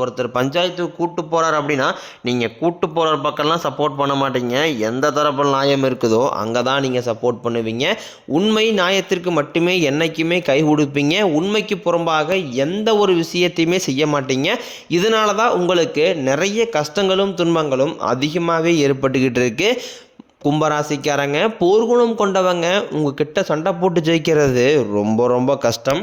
ஒருத்தர் பஞ்சாயத்துக்கு கூட்டு போகிறார் அப்படின்னா நீங்கள் கூட்டு போகிற பக்கம்லாம் சப்போர்ட் பண்ண மாட்டீங்க. எந்த தரப்பில் நியாயம் இருக்குதோ அங்கே தான் நீங்கள் சப்போர்ட் பண்ணுவீங்க. உண்மை நியாயத்திற்கு மட்டுமே என்னைக்குமே கை கொடுப்பீங்க உண்மைக்கு புறம்பாக எந்த ஒரு விஷயத்தையுமே செய்ய மாட்டீங்க. இதனால தான் உங்களுக்கு நிறைய கஷ்டங்களும் துன்பங்களும் அதிகமாகவே ஏற்பட்டுக்கிட்டு இருக்கு. கும்பராசிக்காரங்க போர்க்குணம் கொண்டவங்க உங்ககிட்ட சண்டை போட்டு ஜெயிக்கிறது ரொம்ப ரொம்ப கஷ்டம்.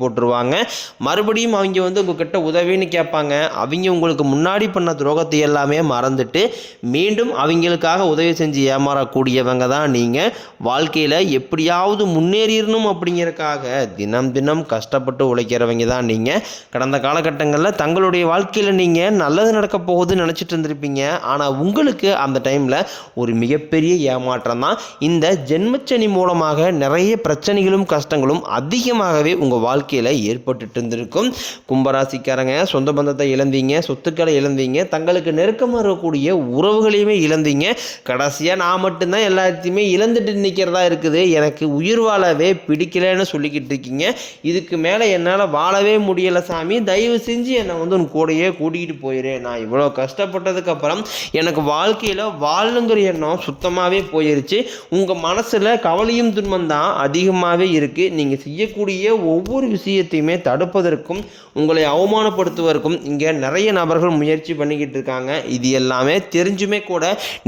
போட்டுருவாங்க. மறுபடியும் அவங்க வந்து உங்ககிட்ட உதவின்னு கேட்பாங்க. அவங்க உங்களுக்கு முன்னாடி பண்ண துரோகத்தை எல்லாமே மறந்துட்டு மீண்டும் அவங்களுக்காக உதவி செஞ்சு ஏமாறக்கூடியவங்க தான் நீங்கள் வாழ்க்கையில் எப்படியாவது முன்னேறிடணும் அப்படிங்கிறக்காக தினம் தினம் கஷ்டப்பட்டு உழைக்கிறவங்க தான் நீங்கள் கடந்த காலகட்டங்களில் தங்களுடைய வாழ்க்கையில் நீங்கள் நல்லது நடக்க போகுதுன்னு நினச்சிட்டு இருந்திருப்பீங்க. ஆனால் உங்களுக்கு அந்த டைமில் ஒரு மிகப்பெரிய ஏமாற்றம் தான். இந்த ஜென்மச்சனி மூலமாக நிறைய பிரச்சனைகளும் கஷ்டங்களும் அதிகமாகவே உங்கள் வாழ்க்கையில் ஏற்பட்டுட்டு இருந்திருக்கும் கும்பராசிக்காரங்க சொந்த பந்தத்தை இழந்தீங்க சொத்துக்களை இழந்தீங்க தங்களுக்கு நெருக்கமாக இருக்கக்கூடிய உறவுகளையுமே இழந்தீங்க. கடைசியாக நான் மட்டும்தான் எல்லாத்தையுமே இழந்துட்டு நிற்கிறதா இருக்குது. எனக்கு உயிர் வாழவே பிடிக்கலன்னு சொல்லிக்கிட்டு இருக்கீங்க. இதுக்கு மேலே என்னால் வாழவே முடியலை சாமி. தயவு செஞ்சு என்னை வந்து உன் கூடயே கூட்டிகிட்டு போயிரு. நான் இவ்வளோ கஷ்டப்பட்டதுக்கு அப்புறம் எனக்கு வாழ்க்கையில் வாழணுங்கிற எண்ணம் சுத்தமாகவே போயிருச்சு. உங்கள் மனசில் கவலையும் துன்பம் தான் அதிகமாகவே இருக்குது நீங்கள் செய்யக்கூடிய ஒவ்வொரு ஒவ்வொரு விஷயத்தையுமே தடுப்பதற்கும் உங்களை அவமானப்படுத்துவதற்கும் இங்கே நிறைய நபர்கள் முயற்சி பண்ணிக்கிட்டு இருக்காங்க. இது எல்லாமே தெரிஞ்சுமே கூட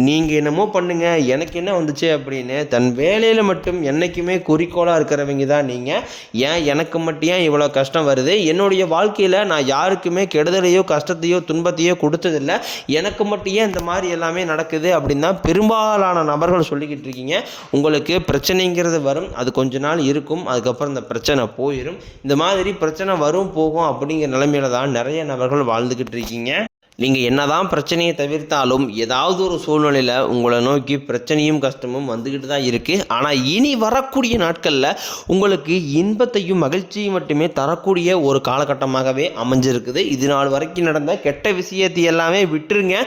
நீங்கள் என்னமோ பண்ணுங்க எனக்கு என்ன வந்துச்சு அப்படின்னு தன் வேலையில் மட்டும் என்றைக்குமே குறிக்கோளாக இருக்கிறவங்க தான் நீங்கள் ஏன் எனக்கு மட்டும் ஏன் இவ்வளோ கஷ்டம் வருது? என்னுடைய வாழ்க்கையில் நான் யாருக்குமே கெடுதலையோ கஷ்டத்தையோ துன்பத்தையோ கொடுத்ததில்ல. எனக்கு மட்டும் ஏன் இந்த மாதிரி எல்லாமே நடக்குது அப்படின்னு தான் பெரும்பாலான நபர்கள் சொல்லிக்கிட்டு இருக்கீங்க. உங்களுக்கு பிரச்சனைங்கிறது வரும் அது கொஞ்ச நாள் இருக்கும் அதுக்கப்புறம் இந்த பிரச்சனை போயிடும் இந்த மாதிரி பிரச்சனை வரும் போகும் அப்படிங்கிற நிலைமையில தான் நிறைய நபர்கள் வாழ்ந்துக்கிட்டு இருக்கீங்க. நீங்கள் என்னதான் பிரச்சனையை தவிர்த்தாலும் ஏதாவது ஒரு சூழ்நிலையில் உங்களை நோக்கி பிரச்சனையும் கஷ்டமும் வந்துக்கிட்டு தான் இருக்குது ஆனால் இனி வரக்கூடிய நாட்களில் உங்களுக்கு இன்பத்தையும் மகிழ்ச்சியும் மட்டுமே தரக்கூடிய ஒரு காலகட்டமாகவே அமைஞ்சிருக்குது. இது நாள் வரைக்கும் நடந்த கெட்ட விஷயத்தை எல்லாமே விட்டுருங்க.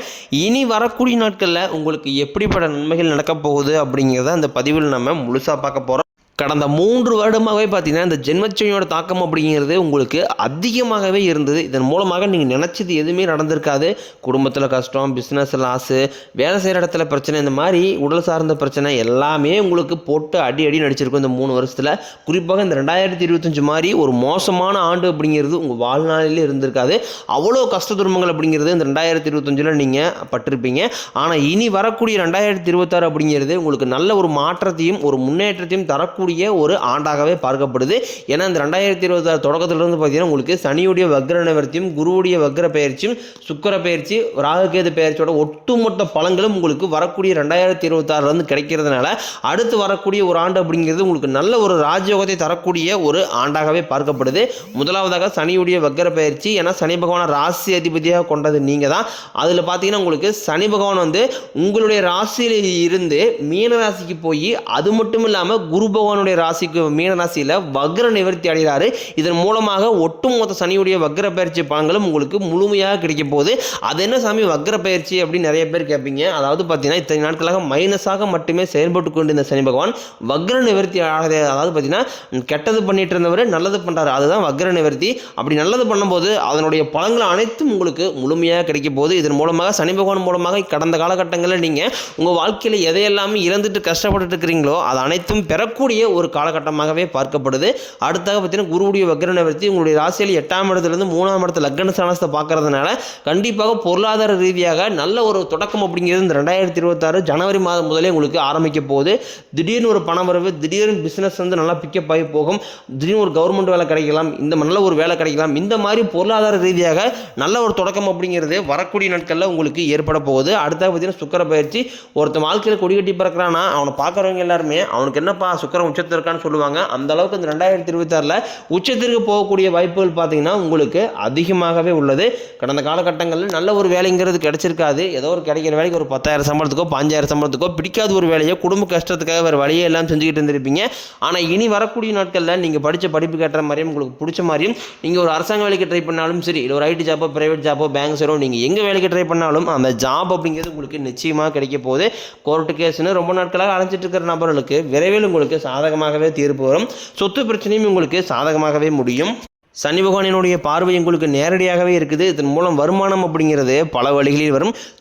இனி வரக்கூடிய நாட்களில் உங்களுக்கு எப்படிப்பட்ட நன்மைகள் நடக்கப் போகுது அப்படிங்கிறத அந்த பதிவில் நம்ம முழுசாக பார்க்க போகிறோம் கடந்த மூன்று வருடமாகவே பார்த்தீங்கன்னா இந்த ஜென்மச்சனியோட தாக்கம் அப்படிங்கிறது உங்களுக்கு அதிகமாகவே இருந்தது. இதன் மூலமாக நீங்கள் நினச்சது எதுவுமே நடந்திருக்காது. குடும்பத்தில் கஷ்டம் பிஸ்னஸ் லாஸு வேலை செய்கிற இடத்துல பிரச்சனை இந்த மாதிரி உடல் சார்ந்த பிரச்சனை எல்லாமே உங்களுக்கு போட்டு அடி அடி நடிச்சிருக்கும் இந்த மூணு வருஷத்தில். குறிப்பாக இந்த ரெண்டாயிரத்தி இருபத்தஞ்சு மாதிரி ஒரு மோசமான ஆண்டு அப்படிங்கிறது உங்கள் வாழ்நாளிலே இருந்திருக்காது. அவ்வளோ கஷ்ட துன்பங்கள் அப்படிங்கிறது இந்த ரெண்டாயிரத்தி இருபத்தஞ்சில் நீங்கள் பட்டிருப்பீங்க. ஆனால் இனி வரக்கூடிய ரெண்டாயிரத்தி இருபத்தாறு அப்படிங்கிறது உங்களுக்கு நல்ல ஒரு மாற்றத்தையும் ஒரு முன்னேற்றத்தையும் தரக்கூடிய ஒரு ஆண்டாகவே பார்க்கப்படுது. ஏன்னா இந்த ரெண்டாயிரத்தி இருபத்தாறு தொடக்கத்திலிருந்து பார்த்தீங்கன்னா உங்களுக்கு சனியுடைய வக்ர நிவர்த்தியும் குருவுடைய வக்ர பயிற்சியும் சுக்கர பயிற்சி ராகுகேது பயிற்சியோட ஒட்டுமொத்த பலன்களும் உங்களுக்கு வரக்கூடிய ரெண்டாயிரத்தி இருபத்தாறுலேருந்து கிடைக்கிறதுனால அடுத்து வரக்கூடிய ஒரு ஆண்டு அப்படிங்கிறது உங்களுக்கு நல்ல ஒரு ராஜயோகத்தை தரக்கூடிய ஒரு ஆண்டாகவே பார்க்கப்படுது. முதலாவதாக சனியுடைய வக்ர பயிற்சி ஏன்னா சனி பகவானை ராசி அதிபதியாக கொண்டது நீங்கள் தான். அதில் பார்த்தீங்கன்னா உங்களுக்கு சனி பகவான் வந்து உங்களுடைய ராசியில் இருந்து மீன ராசிக்கு போய் அது மட்டும் இல்லாமல் குரு பகவானுடைய ராசிக்கு மீன ராசியில் வக்ர நிவர்த்தி அடைகிறாரு. இதன் மூலமாக ஒட்டுமொத்த சனியுடைய வக்ர பயிற்சி பலன்களும் உங்களுக்கு முழுமையாக கிடைக்க போகுது. அது என்ன சாமி? வக்ர பயிற்சி அப்படின்னு நிறைய பேர் கேட்பீங்க. அதாவது பார்த்தீங்கன்னா இத்தனை நாட்களாக மைனஸாக மட்டுமே செயல்பட்டு கொண்டிருந்த சனி பகவான் வக்ர நிவர்த்தி ஆகிறது அதாவது பார்த்தீங்கன்னா கெட்டது பண்ணிட்டு இருந்தவர் நல்லது பண்ணுறாரு அதுதான் வக்ர நிவர்த்தி. அப்படி நல்லது பண்ணும்போது அதனுடைய பலன்கள் அனைத்தும் உங்களுக்கு முழுமையாக கிடைக்க போகுது. இதன் மூலமாக சனி பகவான் மூலமாக கடந்த காலகட்டங்களில் நீங்கள் உங்கள் வாழ்க்கையில் எதையெல்லாமே இழந்துட்டு கஷ்டப்பட்டுட்டு இருக்கிறீங்களோ அது அனைத்தும் பெறக்கூடிய ஒரு காலகட்டமாகவே பார்க்கப்படுது. அடுத்தாக பார்த்தீங்கன்னா குருவுடைய வக்ர நிவர்த்தி உங்களுடைய ராசியில் எட்டாம் இடத்துலேருந்து மூணாம் இடத்துல லக்ன ஸ்தானத்தை பார்க்கறதுனால கண்டிப்பாக பொருளாதார ரீதியாக நல்ல ஒரு தொடக்கம் அப்படிங்கிறது இந்த ரெண்டாயிரத்தி இருபத்தாறு ஜனவரி மாதம் முதலே உங்களுக்கு ஆரம்பிக்க போகுது. திடீர்னு ஒரு பண வரவு திடீர்னு பிஸ்னஸ் வந்து நல்லா பிக்கப் ஆகி போகும். திடீர்னு ஒரு கவர்மெண்ட் வேலை கிடைக்கலாம் இந்த நல்ல ஒரு வேலை கிடைக்கலாம். இந்த மாதிரி பொருளாதார ரீதியாக நல்ல ஒரு தொடக்கம் அப்படிங்கிறது வரக்கூடிய நாட்களில் உங்களுக்கு ஏற்பட போகுது. அடுத்தது பார்த்தீங்கன்னா சுக்கர பயிற்சி ஒருத்தன் வாழ்க்கையில் கொடி கட்டி பிறக்கிறான்னா அவனை பார்க்குறவங்க எல்லாருமே அவனுக்கு என்னப்பா சுக்கரம் உச்சத்தில் இருக்கான்னு சொல்லுவாங்க. அந்த அளவுக்கு இந்த ரெண்டாயிரத்தி இருபத்தாறில் உச்சத்திற்கு போகக்கூடிய வாய்ப்புகள் பார்த்தீங்கன்னா உங்களுக்கு அதிகமாகவே உள்ளது. கடந்த காலகட்டங்களில் நல்ல ஒரு வேலைங்கிறது கிடைச்சிருக்காது. ஏதோ ஒரு கிடைக்கிற வேலைக்கு ஒரு பத்தாயிரம் சம்பளத்துக்கோ பாஞ்சாயிரம் சம்பளத்துக்கோ பிடிக்காத ஒரு வேலையோ குடும்ப கஷ்டத்துக்காக வேறு வழியே எல்லாம் செஞ்சுக்கிட்டு இருந்திருப்பீங்க. ஆனால் இனி வரக்கூடிய நாட்களில் நீங்கள் படித்த படிப்பு கட்டுற மாதிரியும் உங்களுக்கு பிடிச்ச மாதிரியும் நீங்கள் ஒரு அரசாங்க வேலைக்கு ட்ரை பண்ணாலும் சரி இல்லை ஒரு ஐடி ஜாப்போ ப்ரைவேட் ஜாப்போ பேங்க் சரோ நீங்கள் எங்கே வேலைக்கு ட்ரை பண்ணாலும் அந்த ஜாப் அப்படிங்கிறது உங்களுக்கு நிச்சயமாக கிடைக்க போகுது. கோர்ட்டு கேஸ்னு ரொம்ப நாட்களாக அலைஞ்சிட்டு இருக்கிற நபர்களுக்கு விரைவில் உங்களுக்கு சாதகமாகவே தீர்ப்பு வரும். சொத்து பிரச்சனையும் உங்களுக்கு சாதகமாகவே முடியும். சனி பகவானினுடைய பார்வை உங்களுக்கு நேரடியாகவே இருக்குது. இதன் மூலம் வருமானம் அப்படிங்கிறது பல வழிகளில் வரும்.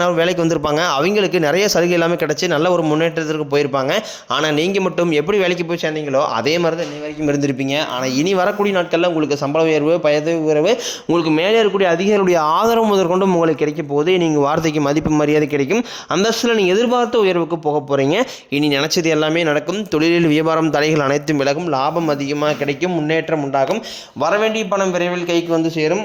நபர் வேலைக்கு வந்திருப்பாங்க. அவங்களுக்கு நிறைய சலுகை எல்லாமே கிடைச்சி நல்ல ஒரு முன்னேற்றத்திற்கு போயிருப்பாங்க. ஆனால் நீங்கள் மட்டும் எப்படி வேலைக்கு போய் சேர்ந்தீங்களோ அதே மாதிரி தான் இன்னி வரைக்கும் இருந்திருப்பீங்க. ஆனால் இனி வரக்கூடிய நாட்களில் உங்களுக்கு சம்பள உயர்வு பதவி உயர்வு உங்களுக்கு மேலே இருக்கக்கூடிய அதிகாரிகளுடைய ஆதரவு முதற்கொண்டு உங்களுக்கு கிடைக்கும் போது நீங்கள் வார்த்தைக்கு மதிப்பு மரியாதை கிடைக்கும். அந்தஸ்தில் நீங்கள் எதிர்பார்த்த உயர்வுக்கு போக போகிறீங்க இனி நினச்சது எல்லாமே நடக்கும். தொழிலில் வியாபாரம் தடைகள் அனைத்தும் விலகும். லாபம் அதிகமாக கிடைக்கும். முன்னேற்றம் உண்டாகும். வரவேண்டிய பணம் விரைவில் கைக்கு வந்து சேரும்.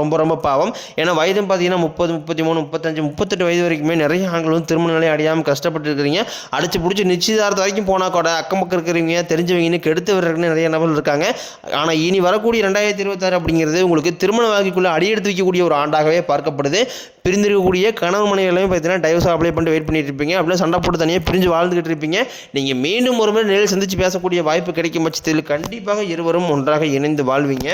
ரொம்ப ரொம்ப பாவம். ஏன்னா வயதும் பார்த்தீங்கன்னா முப்பது முப்பத்தி மூணு முப்பத்தஞ்சு முப்பத்தெட்டு வயது வரைக்குமே நிறைய ஆண்கள் வந்து திருமண நிலை அடையாமல் கஷ்டப்பட்டு இருக்கிறீங்க அடிச்சு பிடிச்சி நிச்சயதார்த்தம் வரைக்கும் போனால் கூட அக்கம் பக்கம் இருக்கிறவங்க தெரிஞ்சவங்கன்னு கெடுத்து வர்றதுக்குன்னு நிறைய நபர்கள் இருக்காங்க. ஆனால் இனி வரக்கூடிய ரெண்டாயிரத்தி இருபத்தாறு அப்படிங்கிறது உங்களுக்கு திருமண வாழ்க்கைக்குள்ளே அடியெடுத்து வைக்கக்கூடிய ஒரு ஆண்டாகவே பார்க்கப்படுது. பிரிந்திருக்கக்கூடிய கணவன் மனைகளையும் பார்த்தீங்கன்னா டைவர்ஸ் அப்ளை பண்ணிட்டு வெயிட் பண்ணிட்டு இருப்பீங்க. அப்படியே சண்டை போட்டு தனியாக பிரிஞ்சு வாழ்ந்துகிட்டு இருப்பீங்க. நீங்கள் மீண்டும் ஒரு முறை நேரில் சந்தித்து பேசக்கூடிய வாய்ப்பு கிடைக்கும் பட்சத்தில் கண்டிப்பாக இருவரும் ஒன்றாக இணைந்து வாழ்வீங்க.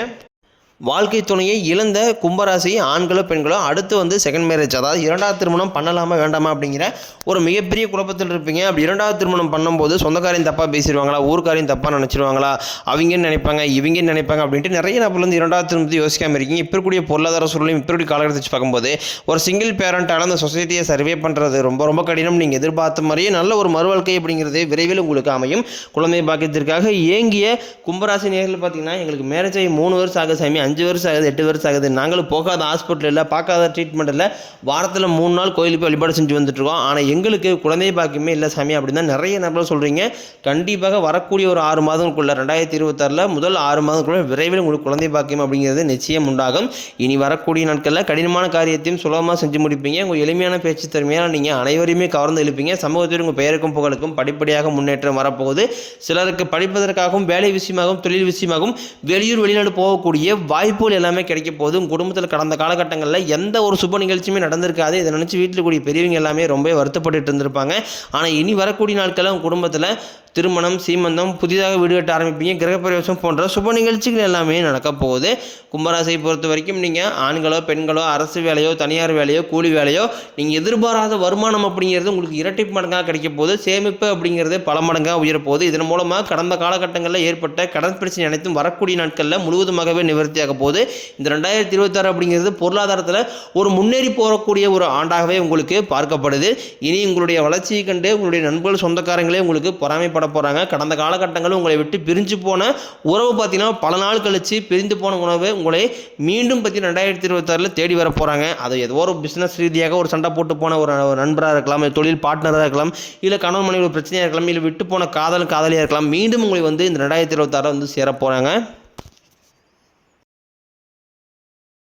வாழ்க்கை துணையை இழந்த கும்பராசி ஆண்களோ பெண்களோ அடுத்து வந்து செகண்ட் மேரேஜ் அதாவது இரண்டாவது திருமணம் பண்ணலாமா வேண்டாமா அப்படிங்கிற ஒரு மிகப்பெரிய குழப்பத்தில் இருப்பீங்க. அப்படி இரண்டாவது திருமணம் பண்ணும்போது சொந்தக்காரையும் தப்பாக பேசிடுவாங்களா ஊர்க்காரையும் தப்பாக நினச்சிடுவாங்களா அவங்கன்னு நினைப்பாங்க இவங்கன்னு நினைப்பாங்க அப்படின்ட்டு நிறைய நபர் வந்து இரண்டாவது திருமணத்தை யோசிக்காமல் இருக்கீங்க. இப்போ இருக்கக்கூடிய பொருளாதார சூழலையும் இப்போ கூடிய காலகட்டத்தை வச்சு பார்க்கும்போது ஒரு சிங்கிள் பேரண்ட்டால் அந்த சொசைட்டியை சர்வே பண்ணுறது ரொம்ப ரொம்ப கடினம். நீங்கள் எதிர்பார்த்த மாதிரியே நல்ல ஒரு மறுவாழ்க்கை அப்படிங்கிறது விரைவில் உங்களுக்கு அமையும். குழந்தை பாக்கியத்திற்காக ஏங்கிய கும்பராசி நேரில் பார்த்தீங்கன்னா எங்களுக்கு மேரேஜ் ஆகி மூணு வருஷம் ஆக சாமி அஞ்சு வருஷம் ஆகுது எட்டு வருஷம் ஆகுது. நாங்களும் போகாத ஹாஸ்பிட்டல் இல்லை பார்க்காத ட்ரீட்மெண்ட் இல்லை. வாரத்தில் மூணு நாள் கோயிலுக்கு போய் வழிபாடு செஞ்சு வந்துட்டுருக்கோம். ஆனால் எங்களுக்கு குழந்தை பாக்கியமே இல்லை சாமி அப்படின்னு தான் நிறைய நபர்கள் சொல்கிறீங்க கண்டிப்பாக வரக்கூடிய ஒரு ஆறு மாதங்களுக்குள்ள ரெண்டாயிரத்தி இருபத்தாறில் முதல் ஆறு மாதங்களுக்குள்ள விரைவில் உங்களுக்கு குழந்தை பாக்கியம் அப்படிங்கிறது நிச்சயம் உண்டாகும். இனி வரக்கூடிய நாட்களில் கடினமான காரியத்தையும் சுலபமாக செஞ்சு முடிப்பீங்க. உங்கள் எளிமையான பேச்சு திறமையாக நீங்கள் அனைவரையுமே கவர்ந்து எழுப்பீங்க. சமூகத்தில் உங்கள் பெயருக்கும் புகழுக்கும் படிப்படியாக முன்னேற்றம் வரப்போகுது. சிலருக்கு படிப்பதற்காகவும் வேலை விஷயமாகவும் தொழில் விஷயமாகவும் வெளியூர் வெளிநாடு போகக்கூடிய வாய்ப்புகள் எல்லாமே கிடைக்க போகுது. உங்கள் குடும்பத்தில் கடந்த காலகட்டங்களில் எந்த ஒரு சுப நிகழ்ச்சியுமே நடந்திருக்காது. இதை நினச்சி வீட்டில் கூடிய பெரியவங்க எல்லாமே ரொம்ப வருத்தப்பட்டுட்டு இருந்திருப்பாங்க. ஆனால் இனி வரக்கூடிய நாட்களில் உங்கள் குடும்பத்தில் திருமணம் சீமந்தம் புதிதாக வீடு கட்ட ஆரம்பிப்பீங்க கிரகப்பிரவேசம் போன்ற சுப நிகழ்ச்சிகள் எல்லாமே நடக்க போகுது. கும்பராசியை பொறுத்த வரைக்கும் நீங்கள் ஆண்களோ பெண்களோ அரசு வேலையோ தனியார் வேலையோ கூலி வேலையோ நீங்கள் எதிர்பாராத வருமானம் அப்படிங்கிறது உங்களுக்கு இரட்டை மடங்காக கிடைக்க போகுது. சேமிப்பு அப்படிங்கிறது பல மடங்காக உயர போகுது இதன் மூலமாக கடந்த காலகட்டங்களில் ஏற்பட்ட கடன் பிரச்சனை அனைத்தும் வரக்கூடிய நாட்களில் முழுவதுமாகவே நிவர்த்தியாக போகுது. இந்த ரெண்டாயிரத்தி இருபத்தாறு அப்படிங்கிறது பொருளாதாரத்தில் ஒரு முன்னேறி போகக்கூடிய ஒரு ஆண்டாகவே உங்களுக்கு பார்க்கப்படுது. இனி உங்களுடைய வளர்ச்சியை கண்டு உங்களுடைய நண்பர்கள் சொந்தக்காரங்களே உங்களுக்கு பொறாமைப்பட போகிறாங்க கடந்த காலகட்டங்களில் உங்களை விட்டு பிரிஞ்சு போன உறவு பார்த்தீங்கன்னா பல நாள் கழித்து பிரிந்து போன உணவு உங்களை மீண்டும் பற்றி ரெண்டாயிரத்தி இருபத்தாறில் தேடி வர போகிறாங்க அது ஏதோ ஒரு பிஸ்னஸ் ரீதியாக ஒரு சண்டை போட்டு போன ஒரு நண்பராக இருக்கலாம் தொழில் பார்ட்னராக இருக்கலாம் இல்லை கணவன் மனைவி ஒரு பிரச்சனையாக இருக்கலாம் இல்லை விட்டு போன காதல் காதலியாக இருக்கலாம் மீண்டும் உங்களை வந்து இந்த ரெண்டாயிரத்தி இருபத்தாறில் வந்து சேர போகிறாங்க